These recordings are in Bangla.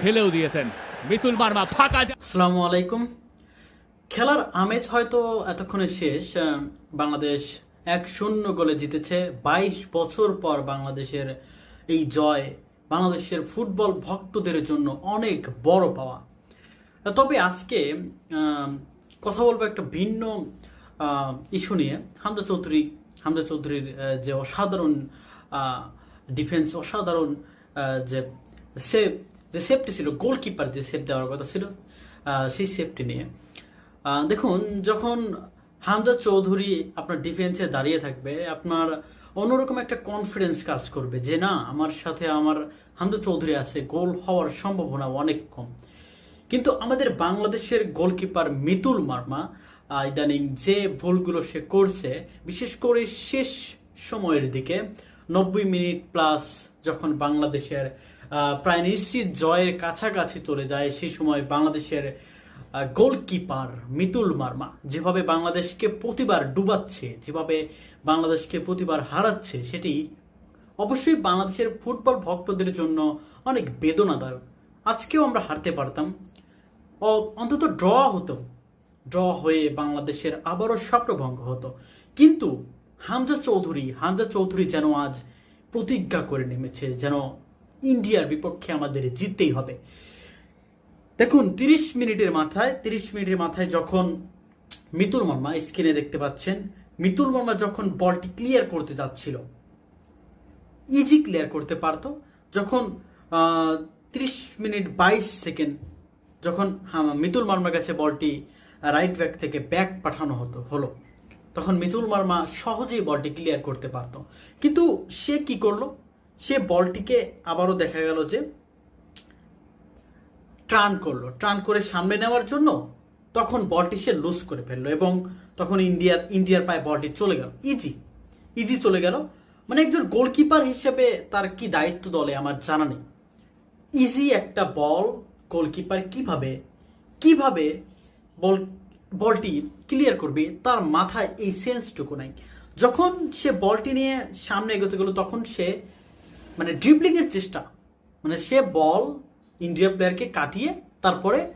ঠেলেও দিয়েছেন। মিতুল মার্মা ফাঁকা আসসালামু আলাইকুম। খেলার আমেজ হয়তো এতক্ষণে শেষ। বাংলাদেশ এক শূন্য গোলে জিতেছে। বাইশ বছর পর বাংলাদেশের এই জয়, বাংলাদেশের ফুটবল ভক্তদের জন্য অনেক বড় পাওয়া। তবে আজকে কথা বলব একটা ভিন্ন ইস্যু নিয়ে। হামজা চৌধুরী, হামজা চৌধুরীর যে অসাধারণ ডিফেন্স অসাধারণ যে সেভ যে সেফটি ছিল গোলকিপার যে সেফ দেওয়ার কথা ছিল সেই সেফটি নিয়ে। দেখুন, যখন হামজা চৌধুরী আপনার ডিফেন্সে দাঁড়িয়ে থাকবে, আপনার অন্যরকম একটা কনফিডেন্স কাজ করবে যে, না, আমার সাথে আমার হামজা চৌধুরী আছে গোল হওয়ার সম্ভাবনা অনেক কম। কিন্তু আমাদের বাংলাদেশের গোলকিপার মিতুল মার্মা ইদানিং যে ভুলগুলো সে করছে, বিশেষ করে শেষ সময়ের দিকে, নব্বই মিনিট প্লাস যখন বাংলাদেশের প্রায় নিশ্চিত জয়ের কাছাকাছি চলে যায় সেই সময় বাংলাদেশের গোলকিপার মিতুল মার্মা। যেভাবে বাংলাদেশকে প্রতিবার ডুবাচ্ছে, যেভাবে বাংলাদেশকে প্রতিবার হারাচ্ছে, সেটি অবশ্যই বাংলাদেশের ফুটবল ভক্তদের জন্য অনেক বেদনাদায়ক। আজকেও আমরা হারতে পারতাম। ও, অন্তত ড্র হতো। ড্র হয়ে বাংলাদেশের আবারও স্বপ্নভঙ্গ হতো। কিন্তু হামজা চৌধুরী হামজা চৌধুরী যেন আজ প্রতিজ্ঞা করে নেমেছে, যেন ইন্ডিয়ার বিপক্ষে আমাদের জিততেই হবে। দেখুন, তিরিশ মিনিটের মাথায়, তিরিশ মিনিটের মাথায় যখন মিতুল মার্মা স্ক্রিনে দেখতে পাচ্ছেন, মিতুল মার্মা যখন বলটি ক্লিয়ার করতে যাচ্ছিল ইজি ক্লিয়ার করতে পারতো, যখন ত্রিশ মিনিট বাইশ সেকেন্ড যখন হা- মিতুল মার্মার কাছে বলটি রাইট ব্যাক থেকে ব্যাক পাঠানো হতো, হলো, তখন মিতুল মার্মা সহজেই বলটি ক্লিয়ার করতে পারতো। কিন্তু সে কি করল? সে বলটিকে আবারও দেখা গেল যে ট্রান করল। ট্রান করে সামনে নেওয়ার জন্য তখন বলটি সে লুজ করে ফেলল এবং তখন ইন্ডিয়ার ইন্ডিয়ার পায়ে বলটি চলে গেল। ইজি ইজি চলে গেল। মানে একজন গোলকিপার হিসেবে তার কি দায়িত্ব দলে আমার জানা নেই। ইজি একটা বল গোলকিপার কীভাবে কীভাবে বল, বলটি ক্লিয়ার করবে তার মাথায় এই সেন্সটুকু নাই। যখন সে বলটি নিয়ে সামনে এগোতে গেল, তখন সে মানে ড্রিবলিং এর চেষ্টা। মানে সে বল ইন্ডিয়া প্লেয়ারকে কাটিয়ে তারপরে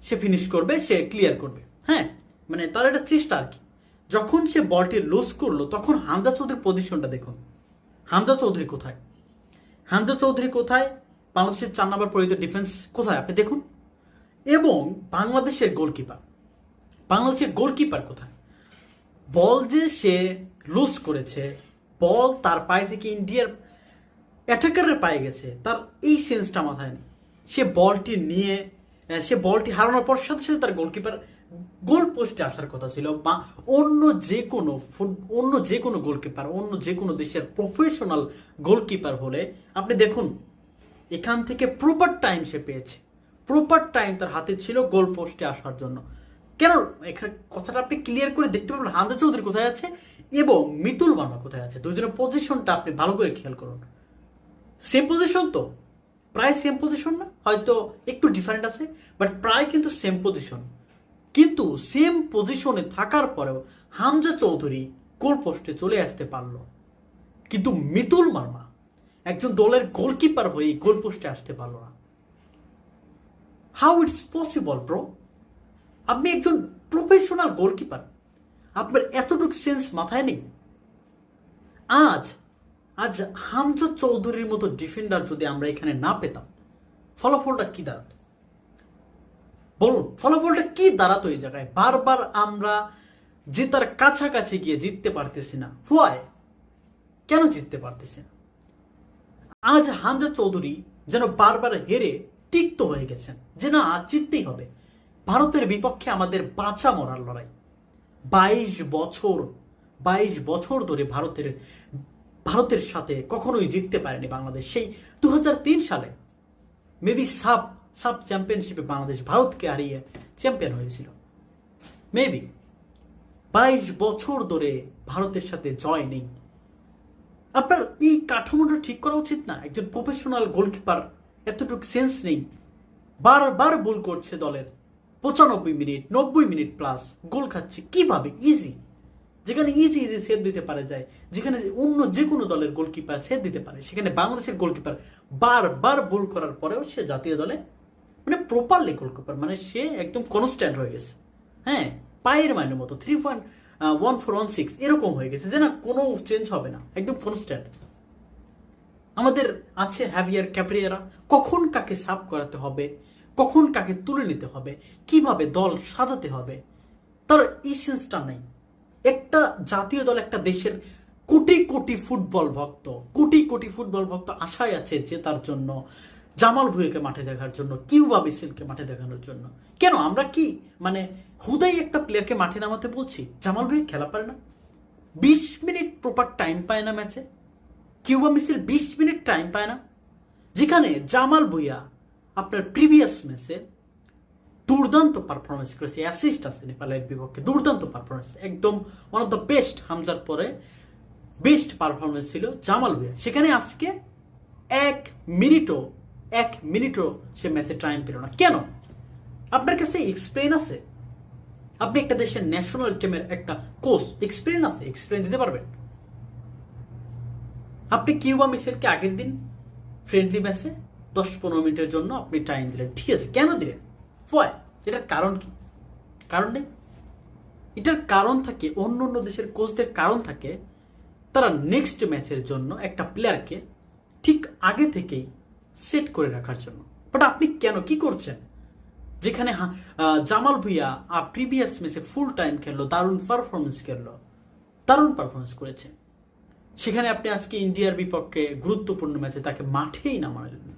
সে ফিনিশ করবে, সে ক্লিয়ার করবে। হ্যাঁ মানে তার একটা চেষ্টা আর কি। যখন সে বলটি লুজ করল, তখন হামদা চৌধুরীর পজিশনটা দেখুন। হামদা চৌধুরী কোথায়? হামদা চৌধুরী কোথায়? বাংলাদেশের চার নম্বর পরিচিত ডিফেন্স কোথায়? আপনি দেখুন। এবং বাংলাদেশের গোলকিপার বাংলাদেশের গোলকিপার কোথায়? বল যে সে লুজ করেছে বল তার পায়ে থেকে ইন্ডিয়ার অ্যাটাকারের পায়ে গেছে। তার এই সেন্সটা মাথায় নেই। সে বলটি নিয়ে সে বলটি হারানোর পর সাথে সাথে তার গোলকিপার গোল পোস্টে আসার কথা ছিল বা অন্য যে কোনো অন্য যে কোনো গোলকিপার অন্য যে কোনো দেশের প্রফেশনাল গোলকিপার হলে আপনি দেখুন, এখান থেকে প্রপার টাইম সে পেয়েছে। প্রপার টাইম তার হাতে ছিল গোল পোস্টে আসার জন্য। কেন? এখানে কথাটা আপনি ক্লিয়ার করে দেখতে পাবেন হামদা চৌধুরী কোথায় আছে এবং মিতুল মার্মা কোথায় আছে। দুজনের পজিশনটা আপনি ভালো করে খেয়াল করুন। সেম পজিশন তো। প্রায় সেম পজিশন না? হয়তো একটু ডিফারেন্ট আছে বাট প্রায় কিন্তু সেম পজিশন কিন্তু সেম পজিশনে থাকার পরেও হামজা চৌধুরী গোল পোস্টে চলে আসতে পারল। কিন্তু মিতুল মার্মা একজন দলের গোলকিপার হয়ে গোল পোস্টে আসতে পারল না। হাউ ইটস পসিবল ব্রো আপনি একজন প্রফেশনাল গোলকিপার আপনার এতটুকু সেন্স মাথায় নেই? আজ আজ হামজা চৌধুরীর মতো ডিফেন্ডার যদি আমরা এখানে না পেতাম, ফলাফলটা কি দাঁড়াতো? বলুন, ফলাফলটা কি দাঁড়াতো এই জায়গায়? বারবার আমরা জেতার কাছাকাছি গিয়ে জিততে পারতেছি না। হোয়াই কেন জিততে পারতেছি না? আজ হামজা চৌধুরী যেন বারবার হেরে তিক্ত হয়ে গেছেন, যে না, আজ জিততেই হবে। ভারতের বিপক্ষে আমাদের বাঁচা মরার লড়াই। বাইশ বছর বাইশ বছর ধরে ভারতের ভারতের সাথে কখনোই জিততে পারেনি বাংলাদেশ। সেই দু হাজার তিন সালে মেবি সাব সাব চ্যাম্পিয়নশিপে বাংলাদেশ ভারতকে হারিয়ে চ্যাম্পিয়ন হয়েছিল। মেবি বাইশ বছর ধরে ভারতের সাথে জয় নেই। আপনার এই কাঠামোটা ঠিক করা উচিত না? একজন প্রফেশনাল গোলকিপার এতটুকু সেন্স নেই। বারবার ভুল করছে দলের। পঁচানব্বই মিনিট, নব্বই মিনিট প্লাস গোল খাচ্ছে। কীভাবে? ইজি যেখানে ইজি ইজি সেভ দিতে পারে যায়, যেখানে অন্য যে কোনো দলের গোলকিপার সেভ দিতে পারে, সেখানে বাংলাদেশের গোলকিপার বারবার ভুল করার পরেও সে জাতীয় দলে মানে প্রপারলি গোলকিপার মানে সে একদম কনস্ট্যান্ট হয়ে গেছে। হ্যাঁ পায়ের মাইনের মতো three point one four one six এরকম হয়ে গেছে যে না, কোনো চেঞ্জ হবে না, একদম কনস্ট্যান্ট আমাদের আছে হ্যাভিয়ার ক্যাপ্রিয়ারা কখন কাকে সাফ করাতে হবে, কখন কাকে তুলে নিতে হবে, কীভাবে দল সাজাতে হবে, তার এই সেন্সটা নেই। একটা জাতীয় দল, একটা দেশের কোটি কোটি ফুটবল ভক্ত, কোটি কোটি ফুটবল ভক্ত আশায় আছে যে তার জন্য, জামাল ভুয়েকে মাঠে দেখার জন্য, কিউবা বিসিলকে মাঠে দেখানোর জন্য। কেন? আমরা কি মানে হুদাই একটা প্লেয়ারকে মাঠে নামাতে বলছি? জামাল ভুয়ে খেলা পারে না। বিশ মিনিট প্রপার টাইম পায় না ম্যাচে। কিউবা মিসিল বিশ মিনিট টাইম পায় না। যেখানে জামাল ভুইয়া আপনার প্রিভিয়াস ম্যাচে দুর্দান্ত পারফরমেন্স করেছে অ্যাসিস্ট আছে নেপালের বিপক্ষে, দুর্দান্ত পারফরমেন্স একদম ওয়ান অফ দ্য বেস্ট হামজার পরে বেস্ট পারফরমেন্স ছিল জামাল ভুইয়া। সেখানে আজকে এক মিনিটও এক মিনিটও সে ম্যাচে টাইম পেল না। কেন? আপনার কাছে এক্সপ্লেন আছে? আপনি একটা দেশের ন্যাশনাল টিমের একটা কোচ এক্সপ্লেন আছে? এক্সপ্লেন দিতে পারবেন? আপনি কিউবা মিসেলকে আগের দিন ফ্রেন্ডলি ম্যাচে দশ পনেরো মিনিটের জন্য আপনি টাইম দিলেন। ঠিক আছে, কেন দিলেন? ফয় এটার কারণ কি? কারণ নেই? এটার কারণ থাকে, অন্য অন্য দেশের কোচদের কারণ থাকে, তারা নেক্সট ম্যাচের জন্য একটা প্লেয়ারকে ঠিক আগে থেকেই সেট করে রাখার জন্য। বাট আপনি কেন? কি করছেন? যেখানে জামাল ভুইয়া প্রিভিয়াস ম্যাচে ফুল টাইম খেললো, দারুণ পারফরমেন্স খেললো, দারুণ পারফরমেন্স করেছে। সেখানে আপনি আজকে ইন্ডিয়ার বিপক্ষে গুরুত্বপূর্ণ ম্যাচে তাকে মাঠেই নামালেন।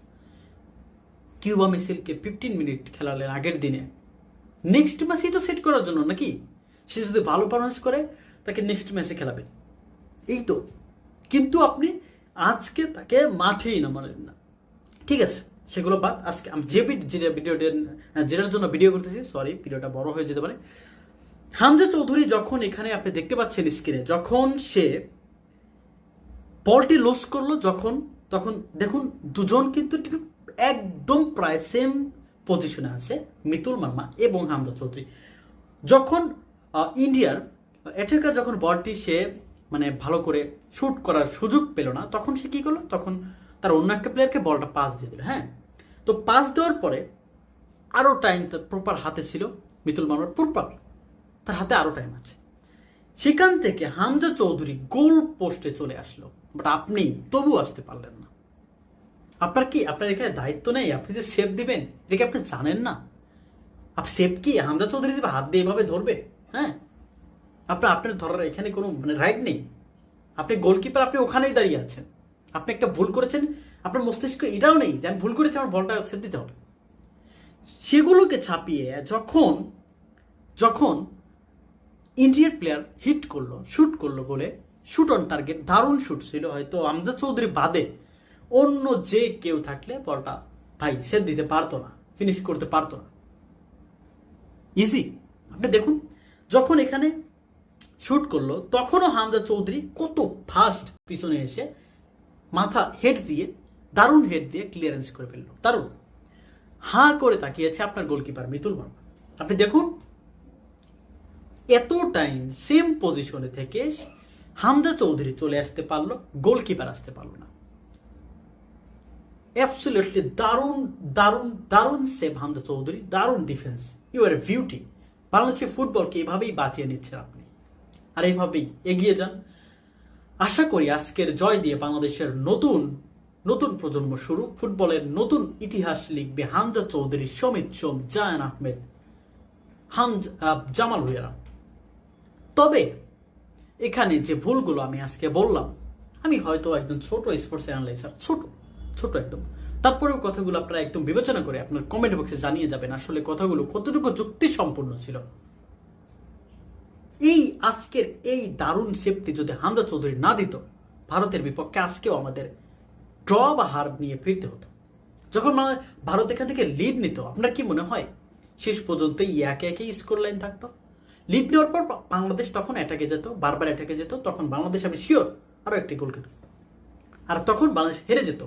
কিউবা মিসিলকে ফিফটিন মিনিট খেলালেন আগের দিনে। নেক্সট ম্যাচেই তো সেট করার জন্য নাকি? সে যদি ভালো পারফরমেন্স করে, তাকে নেক্সট ম্যাচে খেলাবেন। এই তো। কিন্তু আপনি আজকে তাকে মাঠেই নামালেন না। ঠিক আছে, সেগুলো বাদ। আজকে আমি যে ভিড- যে ভিডিও যেটার জন্য ভিডিও করতেছি সরি ভিডিওটা বড় হয়ে যেতে পারে। হামজা চৌধুরী যখন এখানে আপনি দেখতে পাচ্ছেন স্ক্রিনে যখন সে বলটি লস করল, যখন তখন দেখুন দুজন কিন্তু একদম প্রায় সেম পজিশনে আছে মিতুল মার্মা এবং হামজা চৌধুরী। যখন ইন্ডিয়ার অ্যাটাকার যখন বলটি সে মানে ভালো করে শুট করার সুযোগ পেল না, তখন সে কী করল? তখন তার অন্য একটা প্লেয়ারকে বলটা পাস দিয়ে দিল হ্যাঁ? তো পাস দেওয়ার পরে আরও টাইম তার প্রপার হাতে ছিল মিতুল মার্মার প্রপার তার হাতে আরও টাইম আছে। সেখান থেকে হামজা চৌধুরী গোল পোস্টে চলে আসলো। বাট আপনি তবু আসতে পারলেন না। আপনার কি, আপনার এখানে দায়িত্ব নেই? আপনি যে সেফ দিবেন, এটা কি আপনি জানেন না? আপনি সেফ কি? হামজা চৌধুরী দিবে হাত দিয়ে এভাবে ধরবে হ্যাঁ? আপনার আপনার ধরার এখানে কোনো মানে রাইট নেই। আপনি গোলকিপার আপনি ওখানেই দাঁড়িয়ে আছেন। আপনি একটা ভুল করেছেন, আপনার মস্তিষ্ক এটাও নেই যে আমি ভুল করেছি, আমার বলটা সেফ দিতে হবে। সেগুলোকে ছাপিয়ে যখন যখন ইন্ডিয়ার প্লেয়ার হিট করল শুট করল বলে শুট অন টার্গেট দারুণ শুট ছিল। হয়তো আমজাদ চৌধুরী বাদে অন্য যে কেউ থাকলে বলটা ভাই সেট দিতে পারতো না ফিনিশ করতে পারতো না। ইজি আপনি দেখুন, যখন এখানে শুট করল, তখনও হামজা চৌধুরী কত ফাস্ট পিছনে এসে মাথা হেড দিয়ে, দারুণ হেড দিয়ে ক্লিয়ারেন্স করে ফেলল। দারুণ। হাঁ করে তাকিয়েছে আপনার গোলকিপার মিতুল বর্মা। আপনি দেখুন, এত টাইম সেম পজিশনে থেকে হামজা চৌধুরী চলে আসতে পারল গোলকিপার আসতে পারল না। অ্যাবসলিউটলি দারুণ দারুণ দারুণ সেভ হামজা চৌধুরী, দারুণ ডিফেন্স ইউ আর বিউটি বাংলাদেশের ফুটবলকে এভাবেই বাঁচিয়ে নিচ্ছেন আপনি। আর এইভাবেই এগিয়ে যান। আশা করি আজকের জয় দিয়ে বাংলাদেশের নতুন নতুন প্রজন্ম শুরু। ফুটবলের নতুন ইতিহাস লিখবে হামজা চৌধুরী, সমিত সোম, জায়ান আহমেদ হাম জামাল ভুইয়ারা। তবে এখানে যে ভুলগুলো আমি আজকে বললাম, আমি হয়তো একজন ছোট স্পোর্টস অ্যানালাইজার ছোট। ছোট একদম। তারপরেও কথাগুলো আপনারা একদম বিবেচনা করে আপনার কমেন্ট বক্সে জানিয়ে যাবেন আসলে কথাগুলো কতটুকু যুক্তি সম্পূর্ণ ছিল। এই আজকের এই দারুণ সেফটি যদি হামজা চৌধুরী না দিত, ভারতের বিপক্ষে আজকেও আমাদের ড্র বা হার নিয়ে ফিরতে হতো। যখন ভারত এখান থেকে লিড নিত, আপনার কি মনে হয়? শেষ পর্যন্ত একে একে স্কোর লাইন থাকতো। লিড নেওয়ার পর বাংলাদেশ তখন অ্যাটাকে যেত, বারবার অ্যাটাকে যেত, তখন বাংলাদেশ আমি শিওর আরও একটি গোল খেত। আর তখন বাংলাদেশ হেরে যেত।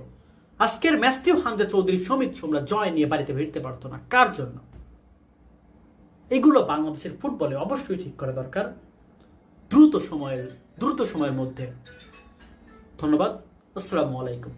আজকের ম্যাচটিও হামজা চৌধুরী সমিত সোমরা জয় নিয়ে বাড়িতে ফিরতে পারতো না। কার জন্য? এগুলো বাংলাদেশের ফুটবলে অবশ্যই ঠিক করা দরকার। দ্রুত সময়ের দ্রুত সময়ের মধ্যে। ধন্যবাদ। আসসালামু আলাইকুম।